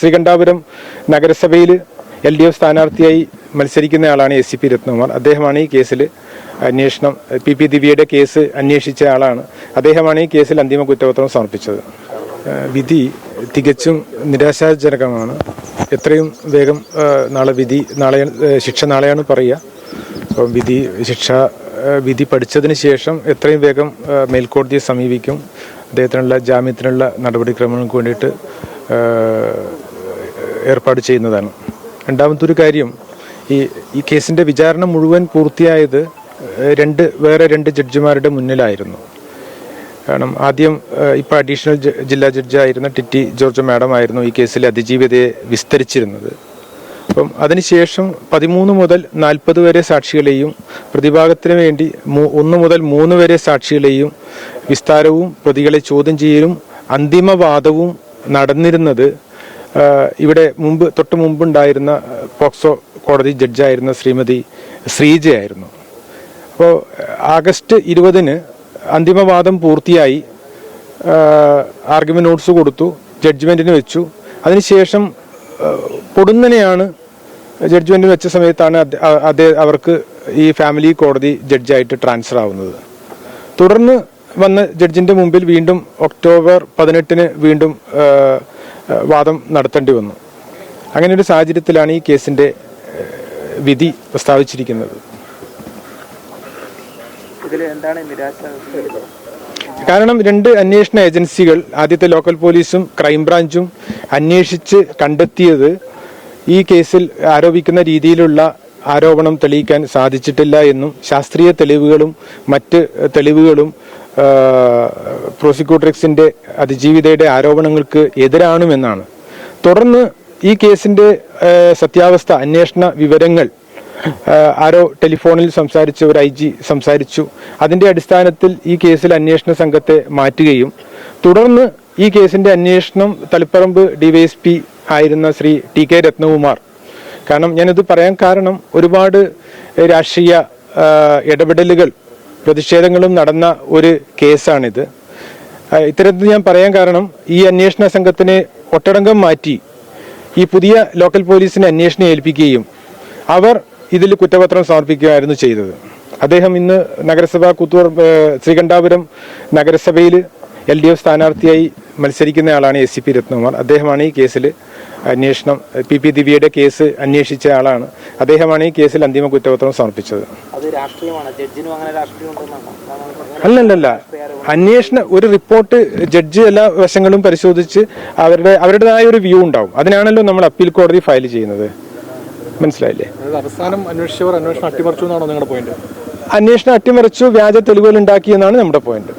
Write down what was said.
ശ്രീകണ്ഠാപുരം നഗരസഭയിൽ L D F സ്ഥാനാർത്ഥിയായി മത്സരിക്കുന്ന ആളാണ് എസ് സി പി രത്നകുമാർ. അദ്ദേഹമാണ് ഈ കേസിൽ അന്വേഷണം പി പി ദിവ്യയുടെ കേസ് അന്വേഷിച്ച ആളാണ്. അദ്ദേഹമാണ് ഈ കേസിൽ അന്തിമ കുറ്റപത്രം സമർപ്പിച്ചത്. വിധി തികച്ചും നിരാശാജനകമാണ്. എത്രയും വേഗം നാളെ വിധി നാളെ ശിക്ഷ നാളെയാണ് പറയുക. അപ്പം വിധി ശിക്ഷ വിധി പഠിച്ചതിന് ശേഷം എത്രയും വേഗം മേൽക്കോടതിയെ സമീപിക്കും. അദ്ദേഹത്തിനുള്ള ജാമ്യത്തിനുള്ള നടപടിക്രമങ്ങൾക്ക് വേണ്ടിയിട്ട് ഏർപ്പാട് ചെയ്യുന്നതാണ്. രണ്ടാമത്തെ ഒരു കാര്യം ഈ ഈ കേസിന്റെ വിചാരണ മുഴുവൻ പൂർത്തിയായത് രണ്ട് വേറെ രണ്ട് ജഡ്ജിമാരുടെ മുന്നിലായിരുന്നു. കാരണം ആദ്യം ഇപ്പോൾ അഡീഷണൽ ജില്ലാ ജഡ്ജായിരുന്ന ടിറ്റി ജോർജ് മാഡം ആയിരുന്നു ഈ കേസിലെ അതിജീവിതയെ വിസ്തരിച്ചിരുന്നത്. അപ്പം അതിനുശേഷം പതിമൂന്ന് മുതൽ നാൽപ്പത് വരെ സാക്ഷികളെയും പ്രതിഭാഗത്തിന് വേണ്ടി ഒന്ന് മുതൽ മൂന്ന് വരെ സാക്ഷികളെയും വിസ്താരവും പ്രതികളെ ചോദ്യം ചെയ്യലും അന്തിമവാദവും നടന്നിരുന്നത്. ഇവിടെ മുമ്പ് തൊട്ട് മുമ്പുണ്ടായിരുന്ന പോക്സോ കോടതി ജഡ്ജായിരുന്ന ശ്രീമതി ശ്രീജയായിരുന്നു. അപ്പോൾ ആഗസ്റ്റ് ഇരുപതിന് അന്തിമവാദം പൂർത്തിയായി ആർഗ്യുമെന്റ് നോട്ട്സ് കൊടുത്തു ജഡ്ജ്മെന്റിന് വെച്ചു. അതിനുശേഷം പൊടുന്നനെയാണ് ജഡ്ജ്മെന്റിന് വെച്ച സമയത്താണ് അദ്ദേഹം അവർക്ക് ഈ ഫാമിലി കോടതി ജഡ്ജായിട്ട് ട്രാൻസ്ഫർ ആവുന്നത് തുടർന്ന് വന്ന ജഡ്ജിന്റെ മുമ്പിൽ വീണ്ടും ഒക്ടോബർ പതിനെട്ടിന് വീണ്ടും വാദം നടത്തേണ്ടി വന്നു. അങ്ങനെ ഒരു സാഹചര്യത്തിലാണ് ഈ കേസിന്റെ വിധി പ്രസ്താവിച്ചിരിക്കുന്നത്. കാരണം രണ്ട് അന്വേഷണ ഏജൻസികൾ ആദ്യത്തെ ലോക്കൽ പോലീസും ക്രൈംബ്രാഞ്ചും അന്വേഷിച്ച് കണ്ടെത്തിയത് ഈ കേസിൽ ആരോപിക്കുന്ന രീതിയിലുള്ള ആരോപണം തെളിയിക്കാൻ സാധിച്ചിട്ടില്ല എന്നും ശാസ്ത്രീയ തെളിവുകളും മറ്റ് തെളിവുകളും ആ, പ്രോസിക്യൂട്ടറിക്സിന്റെ അതിജീവിതയുടെ ആരോപണങ്ങൾക്ക് എതിരാണുമെന്നാണ്. തുടർന്ന് ഈ കേസിന്റെ സത്യാവസ്ഥ അന്വേഷണ വിവരങ്ങൾ ആരോ ടെലിഫോണിൽ സംസാരിച്ച ഒരു ഐ ജി സംസാരിച്ചു. അതിന്റെ അടിസ്ഥാനത്തിൽ ഈ കേസിൽ അന്വേഷണ സംഘത്തെ മാറ്റുകയും തുടർന്ന് ഈ കേസിന്റെ അന്വേഷണം തളിപ്പറമ്പ് ഡിവൈഎസ്പി ആയിരുന്ന ശ്രീ ടി കെ രത്നകുമാർ. കാരണം ഞാനിത് പറയാൻ കാരണം ഒരുപാട് രാഷ്ട്രീയ ഇടപെടലുകൾ പ്രതിഷേധങ്ങളും നടന്ന ഒരു കേസാണിത്. ഇത്തരത്തിൽ ഞാൻ പറയാൻ കാരണം ഈ അന്വേഷണ സംഘത്തിനെ ഒട്ടടങ്കം മാറ്റി ഈ പുതിയ ലോക്കൽ പോലീസിനെ അന്വേഷണം ഏൽപ്പിക്കുകയും അവർ ഇതിൽ കുറ്റപത്രം സമർപ്പിക്കുകയായിരുന്നു ചെയ്തത്. അദ്ദേഹം ഇന്ന് നഗരസഭ കുത്തൂർ ഏഹ്, ശ്രീകണ്ഠാപുരം നഗരസഭയിൽ എൽ ഡി എഫ് സ്ഥാനാർത്ഥിയായി മത്സരിക്കുന്ന ആളാണ് എസ് സി പി രത്നകുമാർ. അദ്ദേഹമാണ് ഈ കേസിൽ അന്വേഷണം പി പി ദിവ്യയുടെ കേസ് അന്വേഷിച്ച ആളാണ്. അദ്ദേഹമാണ് ഈ കേസിൽ അന്തിമ കുറ്റപത്രം സമർപ്പിച്ചത്. അത് രാഷ്ട്രീയമാണ്. ജഡ്ജിനും അങ്ങനെ രാഷ്ട്രീയം അല്ലല്ലല്ല. അന്വേഷണ ഒരു റിപ്പോർട്ട് ജഡ്ജ് എല്ലാ വശങ്ങളും പരിശോധിച്ച് അവരുടെ അവരുടേതായ ഒരു വ്യൂ ഉണ്ടാവും. അതിനാണല്ലോ നമ്മൾ അപ്പീൽ കോടതി ഫയൽ ചെയ്യുന്നത്. മനസ്സിലായില്ലേ? അവസാനം അന്വേഷിച്ചവർ അന്വേഷണം അട്ടിമറിച്ചു എന്നാണോ നിങ്ങളുടെ പോയിന്റ് അന്വേഷണം അട്ടിമറിച്ചു വ്യാജ തെളിവുകൾ ഉണ്ടാക്കി എന്നാണ് നമ്മുടെ പോയിന്റ്